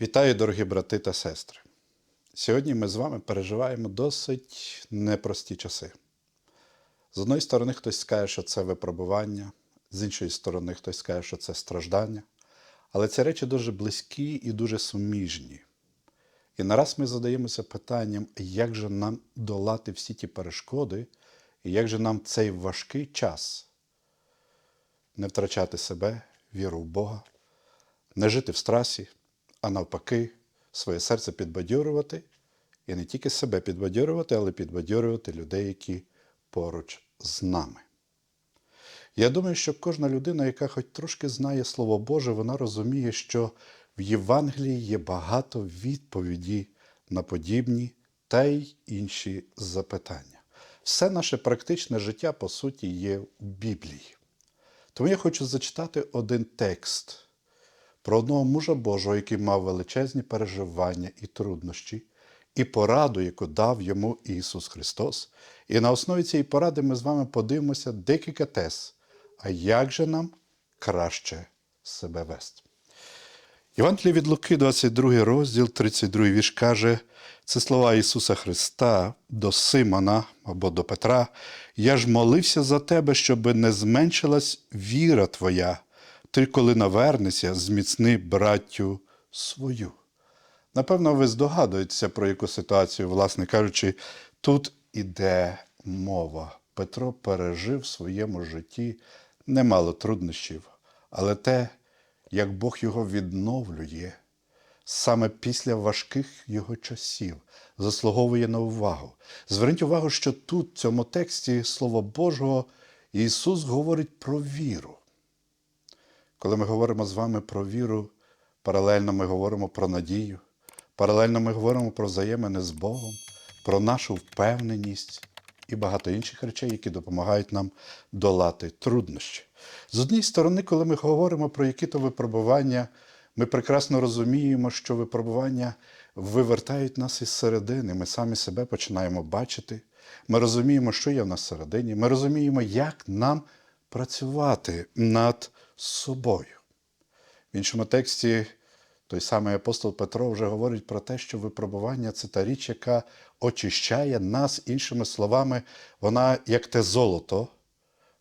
Вітаю, дорогі брати та сестри. Сьогодні ми з вами переживаємо досить непрості часи. З одної сторони, хтось скаже, що це випробування, з іншої сторони, хтось скаже, що це страждання. Але ці речі дуже близькі і дуже суміжні. І нараз ми задаємося питанням, як же нам долати всі ті перешкоди, і як же нам цей важкий час не втрачати себе, віру в Бога, не жити в страсі, а навпаки, своє серце підбадьорювати, і не тільки себе підбадьорювати, але підбадьорювати людей, які поруч з нами. Я думаю, що кожна людина, яка хоч трошки знає Слово Боже, вона розуміє, що в Євангелії є багато відповідей на подібні та й інші запитання. Все наше практичне життя, по суті, є в Біблії. Тому я хочу зачитати один текст про одного мужа Божого, який мав величезні переживання і труднощі, і пораду, яку дав йому Ісус Христос. І на основі цієї поради ми з вами подивимося декілька тез, а як же нам краще себе вести. Євангеліє від Луки, 22 розділ, 32 вірш каже, це слова Ісуса Христа до Симона або до Петра. Я ж молився за тебе, щоб не зменшилась віра твоя. Ти, коли навернешся, зміцни браттю свою. Напевно, ви здогадуєтеся, про яку ситуацію, власне кажучи, тут іде мова. Петро пережив в своєму житті немало труднощів, але те, як Бог його відновлює, саме після важких його часів, заслуговує на увагу. Зверніть увагу, що тут, в цьому тексті Слова Божого, Ісус говорить про віру. Коли ми говоримо з вами про віру, паралельно ми говоримо про надію, паралельно ми говоримо про взаємини з Богом, про нашу впевненість і багато інших речей, які допомагають нам долати труднощі. З однієї сторони, коли ми говоримо про які-то випробування, ми прекрасно розуміємо, що випробування вивертають нас із середини. Ми самі себе починаємо бачити. Ми розуміємо, що є в нас всередині. Ми розуміємо, як нам працювати над собою. В іншому тексті той самий апостол Петро вже говорить про те, що випробування це та річ, яка очищає нас, іншими словами, вона, як те золото,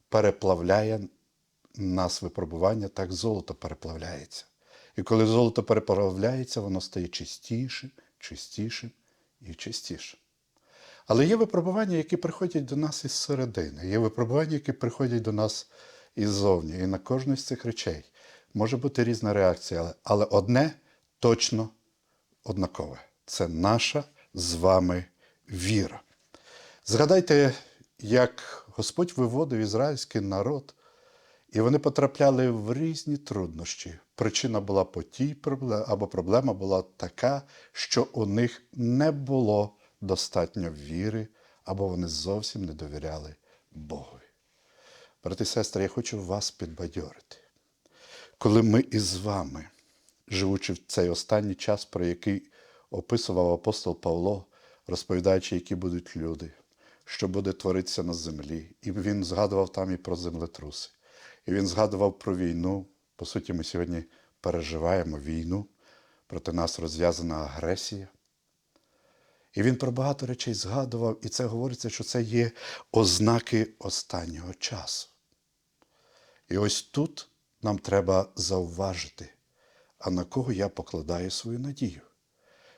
переплавляє нас випробування, так золото переплавляється. І коли золото переплавляється, воно стає чистішим, чистішим і чистішим. Але є випробування, які приходять до нас із середини, є випробування, які приходять до нас іззовні. І на кожну з цих речей може бути різна реакція, але, одне точно однакове це наша з вами віра. Згадайте, як Господь виводив ізраїльський народ, і вони потрапляли в різні труднощі. Причина була по тій проблемі, або проблема була така, що у них не було достатньо віри, або вони зовсім не довіряли Богові. Брати і сестри, я хочу вас підбадьорити. Коли ми із вами, живучи в цей останній час, про який описував апостол Павло, розповідаючи, які будуть люди, що буде творитися на землі, і він згадував там і про землетруси, і він згадував про війну. По суті, ми сьогодні переживаємо війну, проти нас розв'язана агресія. І він про багато речей згадував, і це говориться, що це є ознаки останнього часу. І ось тут нам треба зауважити, а на кого я покладаю свою надію?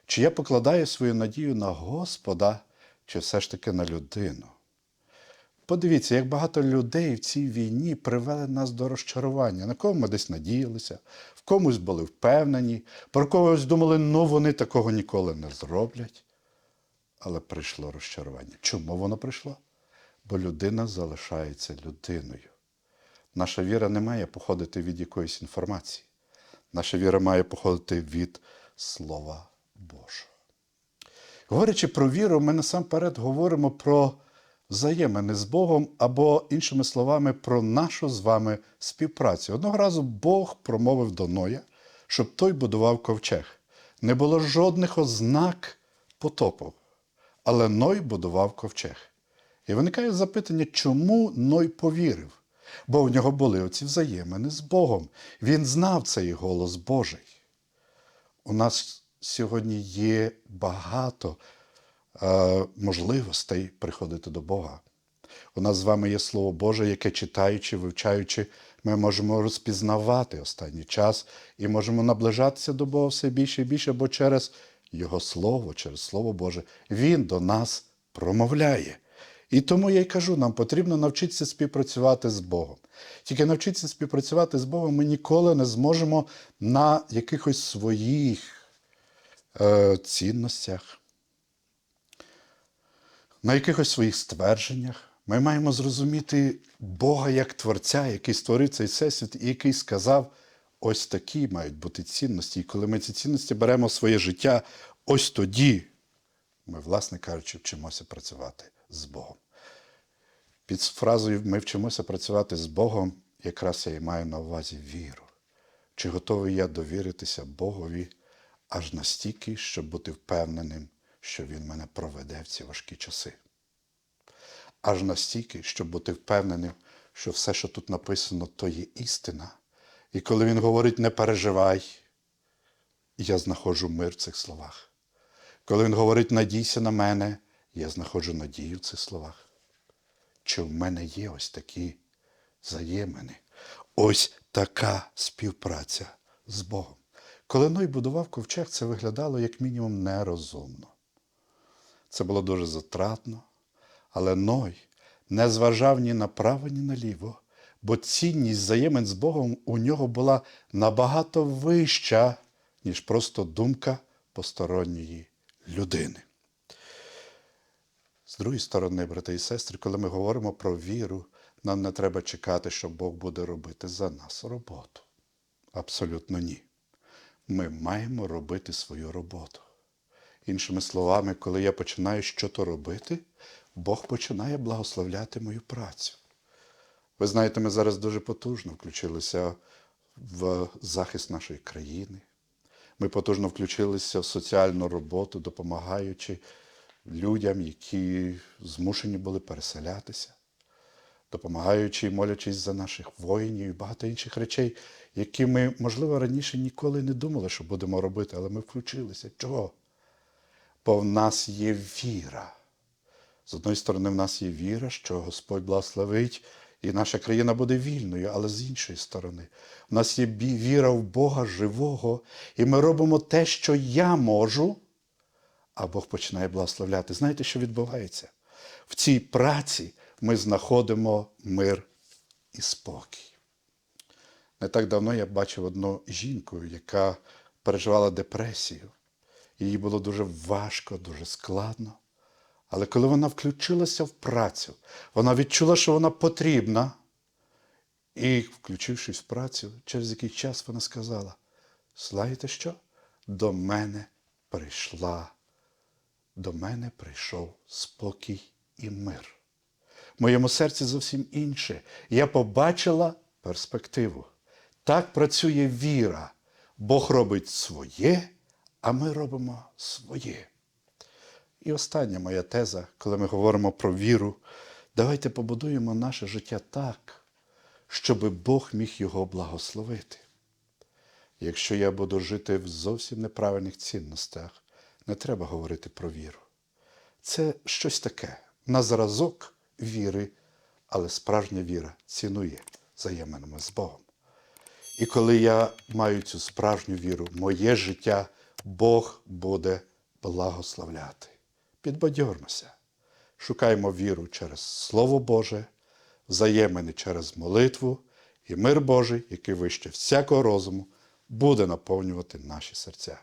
Чи я покладаю свою надію на Господа, чи все ж таки на людину? Подивіться, як багато людей в цій війні привели нас до розчарування. На кого ми десь надіялися, в комусь були впевнені, про когось думали, ну вони такого ніколи не зроблять. Але прийшло розчарування. Чому воно прийшло? Бо людина залишається людиною. Наша віра не має походити від якоїсь інформації. Наша віра має походити від Слова Божого. Говорячи про віру, ми насамперед говоримо про взаємини з Богом, або, іншими словами, про нашу з вами співпрацю. Одного разу Бог промовив до Ноя, щоб той будував ковчег. Не було жодних ознак потопу, але Ной будував ковчег. І виникає запитання, чому Ной повірив? Бо в нього були оці взаємини з Богом. Він знав цей голос Божий. у нас сьогодні є багато е, можливостей приходити до Бога. У нас з вами є Слово Боже, яке читаючи, вивчаючи, ми можемо розпізнавати останній час і можемо наближатися до Бога все більше і більше, бо через Його Слово, через Слово Боже, Він до нас промовляє. І тому я й кажу, нам потрібно навчитися співпрацювати з Богом. Тільки навчитися співпрацювати з Богом ми ніколи не зможемо на якихось своїх е, цінностях, на якихось своїх ствердженнях. Ми маємо зрозуміти Бога як Творця, який створив цей всесвіт і який сказав, ось такі мають бути цінності. І коли ми ці цінності беремо в своє життя, ось тоді ми, власне кажучи, вчимося працювати з Богом. Під фразою ми вчимося працювати з Богом, якраз я і маю на увазі віру. Чи готовий я довіритися Богові аж настільки, щоб бути впевненим, що Він мене проведе в ці важкі часи? Аж настільки, щоб бути впевненим, що все, що тут написано, то є істина. І коли він говорить не переживай, я знаходжу мир в цих словах. Коли він говорить надійся на мене, я знаходжу надію в цих словах. Чи в мене є ось такі взаємини, ось така співпраця з Богом. Коли Ной будував ковчег, це виглядало як мінімум нерозумно. Це було дуже затратно, але Ной не зважав ні направо, ні наліво, бо цінність взаємин з Богом у нього була набагато вища, ніж просто думка посторонньої людини. З другої сторони, брати і сестри, коли ми говоримо про віру, нам не треба чекати, що Бог буде робити за нас роботу. Абсолютно ні. Ми маємо робити свою роботу. Іншими словами, коли я починаю щось робити, Бог починає благословляти мою працю. Ви знаєте, ми зараз дуже потужно включилися в захист нашої країни. Ми потужно включилися в соціальну роботу, допомагаючи людям, які змушені були переселятися, допомагаючи і молячись за наших воїнів і багато інших речей, які ми, можливо, раніше ніколи не думали, що будемо робити, але ми включилися. Чого? Бо в нас є віра. З одної сторони, в нас є віра, що Господь благословить, і наша країна буде вільною, але з іншої сторони, в нас є віра в Бога живого, і ми робимо те, що я можу, а Бог починає благословляти. Знаєте, що відбувається? В цій праці ми знаходимо мир і спокій. Не так давно я бачив одну жінку, яка переживала депресію. Їй було дуже важко, дуже складно. Але коли вона включилася в працю, вона відчула, що вона потрібна. І, включившись в працю, через який час вона сказала: знаєте що? До мене прийшла, до мене прийшов спокій і мир. В моєму серці зовсім інше. Я побачила перспективу. Так працює віра. Бог робить своє, а ми робимо своє. І остання моя теза, коли ми говоримо про віру, давайте побудуємо наше життя так, щоб Бог міг його благословити. Якщо я буду жити в зовсім неправильних цінностях, не треба говорити про віру. Це щось таке, на зразок віри, але справжня віра цінує взаєминами з Богом. І коли я маю цю справжню віру, моє життя Бог буде благословляти. Підбадьормося, шукаємо віру через Слово Боже, взаємини через молитву, і мир Божий, який вище всякого розуму, буде наповнювати наші серця.